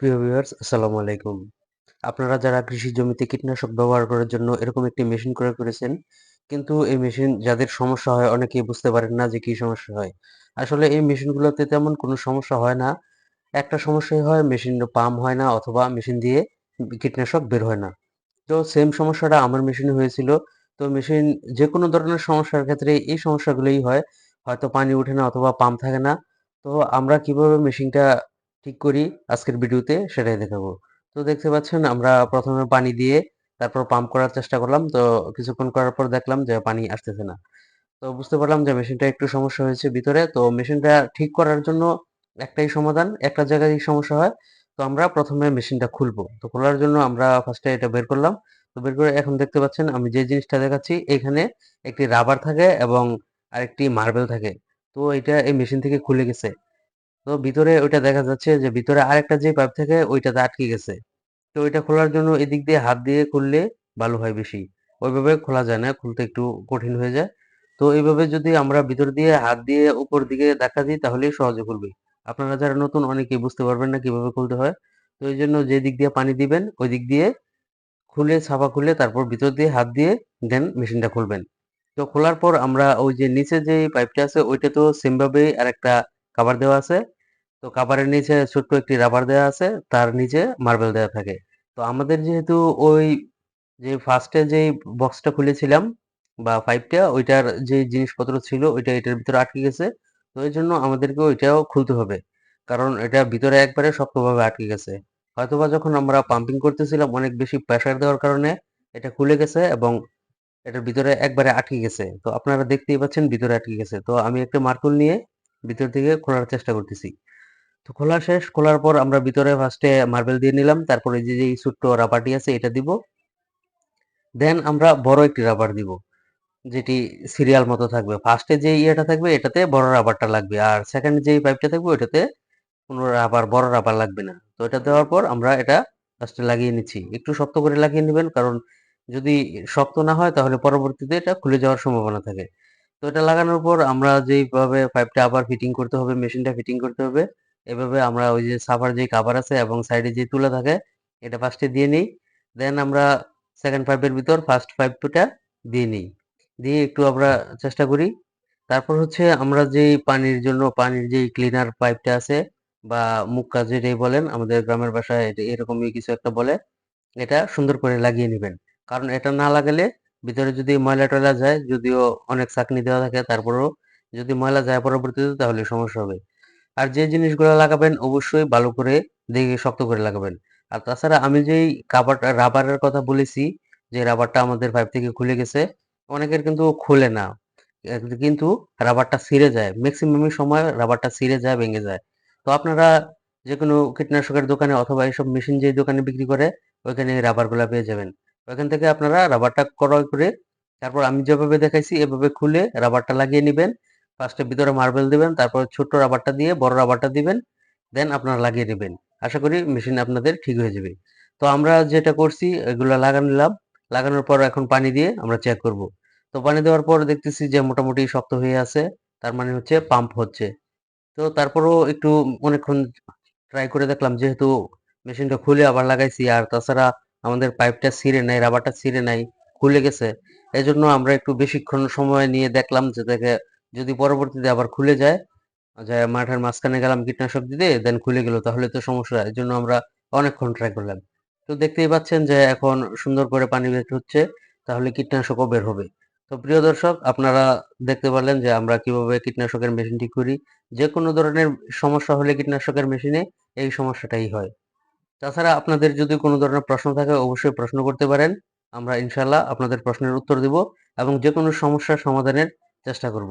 প্রিয় ভিউয়ার্স আসসালামু আলাইকুম। আপনারা যারা কৃষি জমিতে কীটনাশক ব্যবহার করার জন্য এরকম একটি মেশিন ক্রয় করেছেন, কিন্তু এই মেশিন যাদের সমস্যা হয় অনেকেই বুঝতে পারেন না যে কি সমস্যা হয়। আসলে এই মেশিনগুলোতে তেমন কোনো সমস্যা হয় না। একটা সমস্যাই হয় মেশিন পাম্প হয় না অথবা মেশিন দিয়ে কীটনাশক বের হয় না। তো সেম সমস্যাটা আমার মেশিনে হয়েছিল। তো মেশিন যে কোনো ধরনের সমস্যার ক্ষেত্রে এই সমস্যাগুলোই হয়। হয়তো পানি ওঠে না অথবা পাম্প থাকে না। তো আমরা কীভাবে মেশিনটা ঠিক করি, আজকের ভিডিওতে সেটাই দেখাবো। তো দেখতে পাচ্ছেন আমরা প্রথমে পানি দিয়ে তারপর পাম্প করার চেষ্টা করলাম। তো কিছুক্ষণ করার পর দেখলাম যে পানি আসতেছে না। তো বুঝতে পারলাম যে মেশিনটা একটু সমস্যা হয়েছে ভিতরে। তো মেশিনটা ঠিক করার জন্য একটাই সমাধান, একটা জায়গায় সমস্যা হয়। তো আমরা প্রথমে মেশিনটা খুলবো। তো খোলার জন্য আমরা ফার্স্টে এটা বের করলাম। তো বের করে এখন দেখতে পাচ্ছেন আমি যে জিনিসটা দেখাচ্ছি, এখানে একটি রাবার থাকে এবং আরেকটি মার্বেল থাকে। তো এটা এই মেশিন থেকে খুলে গেছে। তো ভিতরে ওইটা দেখা যাচ্ছে যে ভিতরে আরেকটা যে পাইপ থাকে ওইটাতে আটকে গেছে। তো ওইটা খোলার জন্য এদিক দিয়ে হাত দিয়ে খুললে ভালো হয় বেশি। ওইভাবে খোলা যায় না, খুলতে একটু কঠিন হয়ে যায়। তো এইভাবে যদি আমরা ভিতর দিয়ে হাত দিয়ে উপর দিকে দেখা দিই তাহলেই সহজে খুলবে। আপনারা যারা নতুন অনেকেই বুঝতে পারবেন না কীভাবে খুলতে হয়। তো এই জন্য যে দিক দিয়ে পানি দিবেন, ওই দিক দিয়ে খুলে, ছাপা খুলে তারপর ভিতর দিয়ে হাত দিয়ে দেন মেশিনটা খুলবেন। তো খোলার পর আমরা ওই যে নিচে যে পাইপটা আছে ওইটা তো সেম ভাবেই আর একটা কাভার দেওয়া আছে। তো কাভারের নিচে ছোট্ট একটি রাবার দেওয়া আছে, তার নিচে মার্বেল দেওয়া থাকে। তো আমাদের যেহেতু ওই যে ফার্স্টে যেই বক্সটা খুলেছিলাম বা পাইপটা ওইটার যে জিনিসপত্র ছিল, ওইটা এটার ভিতরে আটকে গেছে। তো এই জন্য আমাদেরকে ওইটাও খুলতে হবে। কারণ এটা ভিতরে একবারে শক্তভাবে আটকে গেছে। হয়তোবা যখন আমরা পাম্পিং করতেছিলাম, অনেক বেশি প্রেসার দেওয়ার কারণে এটা খুলে গেছে এবং এটার ভিতরে একবারে আটকে গেছে। তো আপনারা দেখতেই পাচ্ছেন ভিতরে আটকে গেছে। তো আমি একটা মার্কুল নিয়ে ভিতর থেকে খোলার চেষ্টা করতেছি। তো খোলা শেষ, খোলার পর আমরা ভিতরে ফার্স্টে মার্বেল দিয়ে নিলাম, তারপরে যে যে ছোট্ট রাবারটি আছে, এটা দিব। দেন আমরা বড় একটি রাবার দিব, যেটি সিরিয়াল মতো থাকবে। ফার্স্টে যে ইয়েটা থাকবে, এটাতে বড় রাবারটা লাগবে, আর সেকেন্ড যে পাইপটা থাকবে, ওইটাতে কোনো রাবার বড় রাবার লাগবে না। তো এটা দেওয়ার পর আমরা এটা ফার্স্টে লাগিয়ে নিচ্ছি। একটু শক্ত করে লাগিয়ে নেবেন, কারণ যদি শক্ত না হয়, তাহলে পরবর্তীতে এটা খুলে যাওয়ার সম্ভাবনা থাকে। তো এটা লাগানোর পর আমরা যেইভাবে পাইপটা আবার ফিটিং করতে হবে মেশিনটা ফিটিং করতে হবে, এভাবে আমরা ওই যে সাফার যে কাভার আছে এবং সাইডে যে তুলা থাকে, এটা ফার্স্টে দিয়ে নিই। দেন আমরা সেকেন্ড পাইপের ভিতর ফার্স্ট পাইপটা দিয়ে নিই। দিয়ে একটু আমরা চেষ্টা করি। তারপর হচ্ছে আমরা যে পানির জন্য, পানির যে ক্লিনার পাইপটা আছে বা মুখ কাজ যেটাই বলেন, আমাদের গ্রামের বাসায় এরকমই কিছু একটা বলে, এটা সুন্দর করে লাগিয়ে নেবেন। কারণ এটা না লাগালে ভিতরে যদি ময়লা টয়লা যায়, যদিও অনেক চাকনি দেওয়া থাকে, তারপরেও যদি ময়লা যায় পরবর্তীতে, তাহলে সমস্যা হবে। আর যে জিনিসগুলো লাগাবেন, অবশ্যই ভালো করে দেখে শক্ত করে লাগাবেন। আর তাছাড়া আমি যেই কাবারটা রাবারের কথা বলেছি, যে রাবারটা আমাদের পাইপ থেকে খুলে গেছে, অনেকের কিন্তু খুলে না। কিন্তু রাবারটা ছিঁড়ে যায়। ম্যাক্সিমাম সময় রাবারটা ছিঁড়ে যায়, ভেঙে যায়। তো আপনারা যে কোনো কীটনাশকের দোকানে অথবা এইসব মেশিন যে দোকানে বিক্রি করে, ওইখানে রাবারগুলা পেয়ে যাবেন। ওইখান থেকে আপনারা রাবারটা ক্রয় করে তারপর আমি যেভাবে দেখাইছি, এভাবে খুলে রাবারটা লাগিয়ে নেবেন। ফার্স্টে ভিতরে মার্বেল দিবেন, তারপর ছোট্ট রাবারটা দিয়ে বড় রাবারটা দিবেন দেন আপনারা লাগিয়ে নেবেন। আশা করি মেশিন আপনাদের ঠিক হয়ে যাবে। তো আমরা যেটা করছি, এগুলো লাগানো নিলাম। লাগানোর পর এখন পানি দিয়ে আমরা চেক করব। তো পানি দেওয়ার পর দেখতেছি যে মোটামুটি শক্ত হয়ে আছে, তার মানে হচ্ছে পাম্প হচ্ছে। তো তারপরও একটু অনেকক্ষণ ট্রাই করে দেখলাম, যেহেতু মেশিনটা খুলে আবার লাগাইছি, আর তাছাড়া আমাদের পাইপটা ছিঁড়ে নাই, রাবারটা ছিঁড়ে নাই, খুলে গেছে। এই জন্য আমরা একটু বেশিক্ষণ সময় নিয়ে দেখলাম যে দেখে যদি পরবর্তীতে আবার খুলে যায়, যে মাঠের মাঝখানে গেলাম কীটনাশক দিতে দেন খুলে গেল, তাহলে তো সমস্যা এই জন্য আমরা অনেকক্ষণ ট্রাই করলাম। তো দেখতেই পাচ্ছেন যে এখন সুন্দর করে পানি বের হচ্ছে, তাহলে কীটনাশকও বের হবে। তো প্রিয় দর্শক, আপনারা দেখতে পারলেন যে আমরা কীভাবে কীটনাশকের মেশিনটি করি যে কোনো ধরনের সমস্যা হলে কীটনাশকের মেশিনে এই সমস্যাটাই হয়। তাছাড়া আপনাদের যদি কোনো ধরনের প্রশ্ন থাকে, অবশ্যই প্রশ্ন করতে পারেন। আমরা ইনশাল্লাহ আপনাদের প্রশ্নের উত্তর দিব এবং যে কোনো সমস্যার সমাধানের চেষ্টা করব।